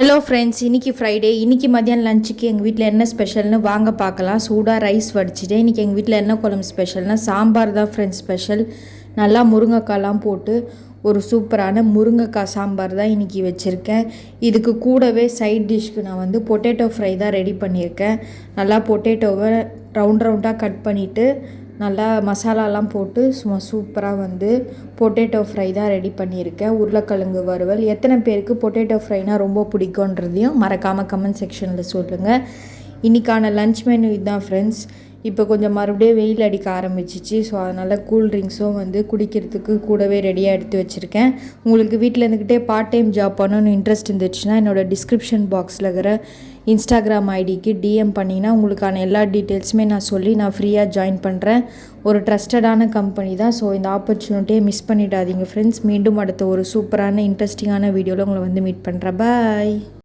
Hello friends இன்னைக்கு Friday இன்னைக்கு மதியானம் லஞ்சுக்கு எங்கள் வீட்டில் என்ன ஸ்பெஷல்னு வாங்க பார்க்கலாம். சூடாக ரைஸ் வடிச்சிட்டேன் இன்றைக்கி எங்கள் வீட்டில் என்ன குழம்பு ஸ்பெஷல்னா சாம்பார் தான் ஃப்ரெண்ட்ஸ் ஸ்பெஷல் நல்லா முருங்கைக்காய்லாம் போட்டு ஒரு சூப்பரான முருங்கைக்காய் சாம்பார் தான் இன்றைக்கி வச்சுருக்கேன். இதுக்கு கூடவே சைட் டிஷ்க்கு நான் வந்து பொட்டேட்டோ ஃப்ரை தான் ரெடி பண்ணியிருக்கேன். நல்லா பொட்டேட்டோவை ரவுண்ட் ரவுண்டாக கட் பண்ணிவிட்டு நல்லா மசாலாலாம் போட்டு சும்மா சூப்பராக வந்து பொட்டேட்டோ ஃப்ரை தான் ரெடி பண்ணியிருக்கேன். உருளைக்கிழங்கு வறுவல். எத்தனை பேருக்கு பொட்டேட்டோ ஃப்ரைனா ரொம்ப பிடிக்குன்றதையும் மறக்காமல் கமெண்ட் செக்ஷனில் சொல்லுங்கள் இன்றைக்கான லன்ச் மெனு இதுதான் ஃப்ரெண்ட்ஸ் இப்போ கொஞ்சம் மறுபடியும் வெயில் அடிக்க ஆரம்பிச்சிச்சு. ஸோ அதனால் கூல் ட்ரிங்க்ஸும் வந்து குடிக்கிறதுக்கு கூடவே ரெடியாக எடுத்து வச்சுருக்கேன். உங்களுக்கு வீட்டில் இருந்துக்கிட்டே பார்ட் டைம் ஜாப் பண்ணணும்னு இன்ட்ரெஸ்ட் இருந்துச்சுன்னா என்னோடய டிஸ்கிரிப்ஷன் பாக்ஸில் இருக்கிற இன்ஸ்டாகிராம் ஐடிக்கு டிஎம் பண்ணிங்கன்னா உங்களுக்கான எல்லா டீட்டெயில்ஸுமே நான் சொல்லி நான் ஃப்ரீயாக ஜாயின் பண்ணுறேன் ஒரு ட்ரஸ்டடான கம்பெனி தான். ஸோ இந்த ஆப்பர்ச்சுனிட்டியை மிஸ் பண்ணிடாதீங்க ஃப்ரெண்ட்ஸ் மீண்டும் அடுத்த ஒரு சூப்பரான இன்ட்ரெஸ்டிங்கான வீடியோவில் உங்களை வந்து மீட் பண்ணுறேன் பாய்